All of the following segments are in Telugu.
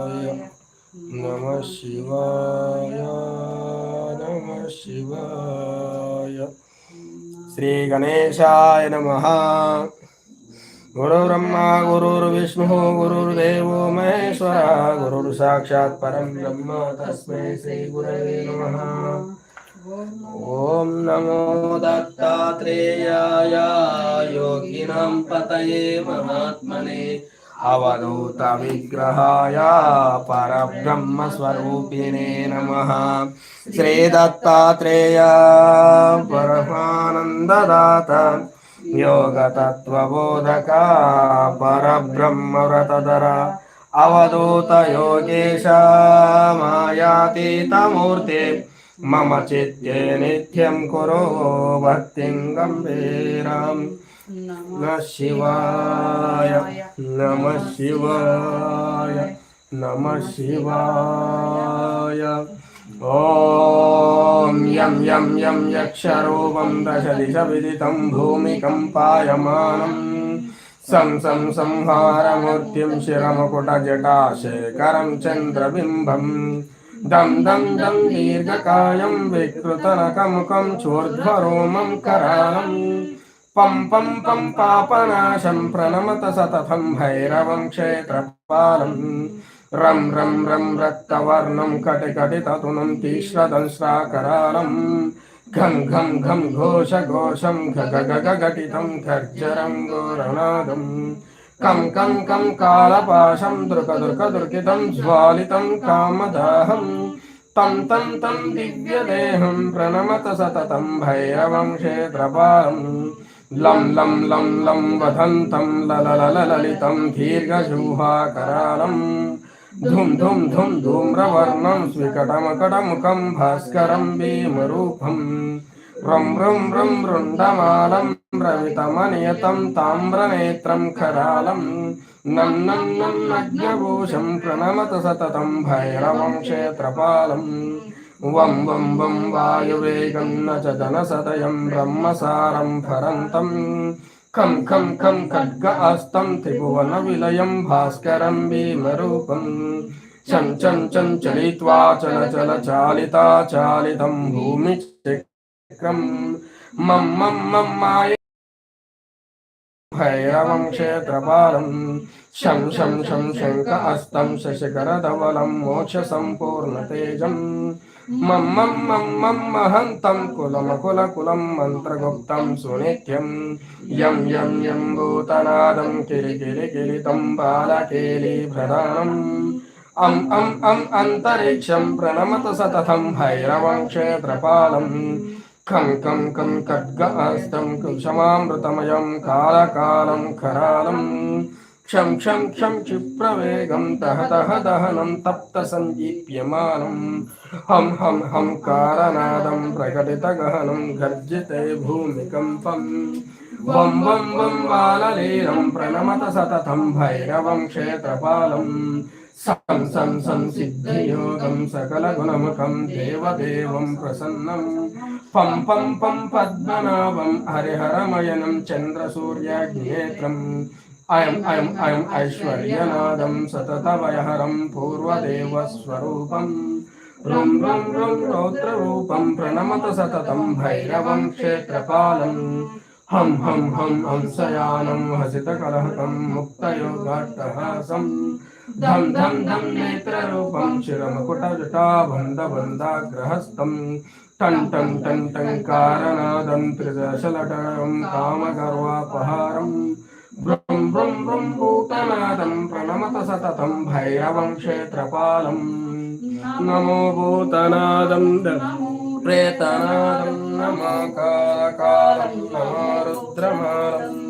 नमः शिवाय नमः शिवाय। श्रीगणेशाय नमः। गुरुर्ब्रह्मा गुरुर्विष्णुः गुरुर्देवो महेश्वरः गुरुर्साक्षात् परं ब्रह्म तस्मै श्रीगुरवे नमः। ॐ नमो दत्तात्रेयाय योगिनां पतये महात्मने अवधूतविग्रहाय परब्रह्मस्वरूपिणे नमः श्रीदत्तात्रेय परमानन्ददात योगतत्त्वबोधका परब्रह्मव्रतधर अवधूतयोगेश मायातीतमूर्ते मम चित्ते नित्यं कुरु भक्तिं गम्भीरम् नमः शिवाय नमः शिवाय नमः शिवाय। ॐ यं यं यं यक्षरूपं दशदिशविदितं भूमिकम्पायमानम् सं सं संहारमूर्तिं शिरमुकुटजटाशेखरं चन्द्रबिम्बम् दं दं दं दीर्घकायं विकृतनकमुखं चोर्ध्वरोमं करालम् पं पं पं, पापनाशं प्रणमत सततं भैरवं क्षेत्रपालम् रं रं रं, रक्तवर्णं कटिकटिततुनं तीक्ष्णदंश्राकरालम् घं घं घं, घोषघोषं घ ग ग घटितं गर्जरं घोरनादम् कं कं कं, कालपाशं दृकदृकदुर्कितं ज्वालितं कामदाहम् तं तं तं दिव्यदेहं प्रणमत सततं भैरवं क्षेत्रपालम् लं लं लं लं वदन्तं लललललितं दीर्घजूहाकरालम् धुं धुं धुं धूम्रवर्णं स्विकटमकटमुखं भास्करं भीमरूपम् रं रं रं रुण्डमालं रवितमनियतं ताम्रनेत्रं करालं नं नं नं नज्ञभूषं प्रणमत सततं भैरवं क्षेत्रपालम् वं वं वं वायुवेगं न च जनसदयं ब्रह्मसारं फरन्तम् खं खं खं खड्ग अस्तं त्रिभुवनविलयं भास्करं भीमरूपम् चं चं चञ्चलित्वा चल चल चालिता चालितं भूमिचक्रम् मं मं मं माय भैरवं क्षेत्रपालम् शं शं शं शङ्क अस्तं शशिखरधवलं मोक्षसम्पूर्णतेजम्। मं मं मं मं, महन्तं कुलमकुलकुलं मन्त्रगुप्तं सुनित्यं। यं यं यं भूतनादं किलिकिलिकिलितं बालकेलीभ्रदानम् अं अं अम् अन्तरिक्षं प्रणमत सततं भैरवं क्षेत्रपालम् ఖంకం కం ఖడ్గ అస్తం క్షమామృతమయం కాలకాలం కరాలం క్షం క్షం క్షం క్షిప్రవేగం దహ దహ దహనం తప్త సందీప్యమానం హం హం హం కారనాదం ప్రకటిత గహనం గర్జితే భూమికంపం వం వం వం బాలలీలం ప్రణమత సతతం భైరవం క్షేత్రపాలం. సంసిద్ధయోగం సకలగుణముఖం దేవదేవం ప్రసన్నం. పం పం పం పద్మనాభం హరిహరమయనం చంద్రసూర్యజ్ఞేత్రం అయం అయం అయం ఐశ్వర్యనాదం సతతవయహరం పూర్వదేవస్వరూపం రుం రుం రుం రౌద్రరూపం ప్రణమత సతతం భైరవం క్షేత్రపాలం. హం హం హం హంసయానం హసితకలహకం ముక్తయోగాట్టహాసం. ధం ధం ధం నేత్రరూపం శిరమకుటజటాబంధబంధాగ్రహస్థం టం టం టం టంకారనాదం త్రిదశలటరం కామగర్వాపహారం. బ్రం బ్రం బ్రం భూతనాదం ప్రణమత సతతం భైరవం క్షేత్రపాలం. నమో భూతనాదం ప్రేతనాదం నమ కాలకాలం నమ రుద్రమాలం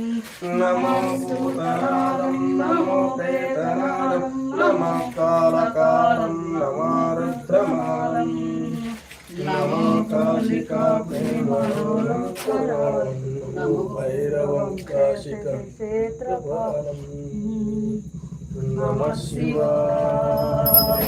നമോതരാരം നമോതരാരം നമകാലകാരം നമാരുദ്രമാലം നമോ കാശികാ പ്രേമരോരം നമോ ഭൈരവം കാശികം ക്ഷേത്രപാലം നമ ശിവായ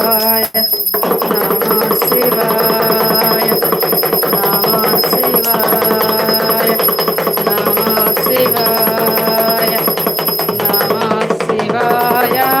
Yeah.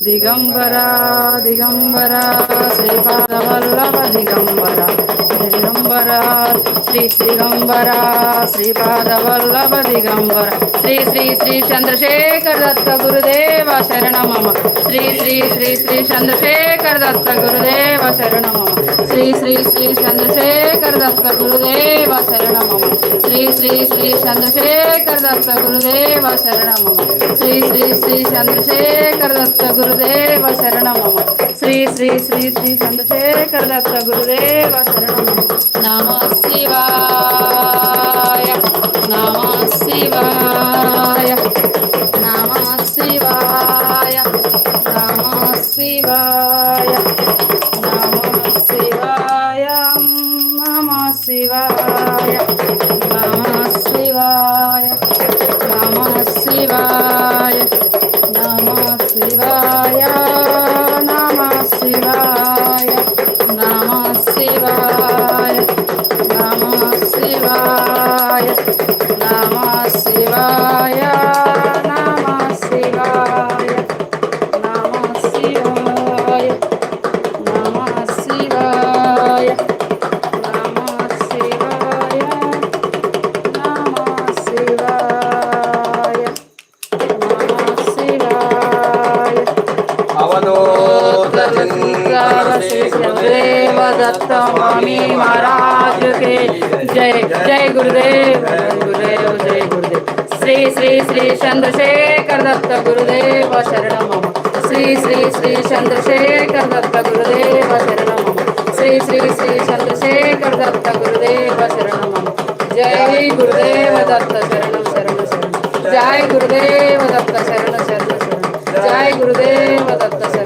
దిగంబర దిగంబర శ్రీపాదవల్లభ దిగంబర దిగంబర శ్రీ దిగంబర శ్రీపాదవల్లభ దిగంబర శ్రీ శ్రీ శ్రీ చంద్రశేఖర దత్త గురుదేవ శరణ మమ శ్రీ శ్రీ శ్రీ శ్రీ చంద్రశేఖర దత్త గురుదేవ శరణ మమ శ్రీ శ్రీ శ్రీ చంద్రశేఖర దత్త గురుదేవ శరణ మమ శ్రీ శ్రీ శ్రీ చంద్రశేఖర దత్త గురుదేవ శరణ మమ శ్రీ శ్రీ శ్రీ చంద్రశేఖర దత్త గురు గురుదేవ శరణ శ్రీ శ్రీ శ్రీ శ్రీ చంద్రశేఖర దత్త గురుదేవ శరణ నమ శివాయ నమ శివాయ నమ శివాయ నమ శివాయ నమ శివాయ నమ శివాయ నమ శివాయ నమ శివాయ जय जय गुरुदेव गुरुदेव, जय गुरुदेव। श्री श्री श्री चंद्रशेखर दत्त गुरुदेव शरण श्री श्री श्री चंद्रशेखर दत्त गुरुदेव शरण श्री श्री श्री चंद्रशेखर दत्त गुरुदेव शरण जय गुरुदेव दत्त शरण शरण शरण। जय गुरुदेव दत्त शरण शरण शरण। जय गुरुदेव दत्त शरण।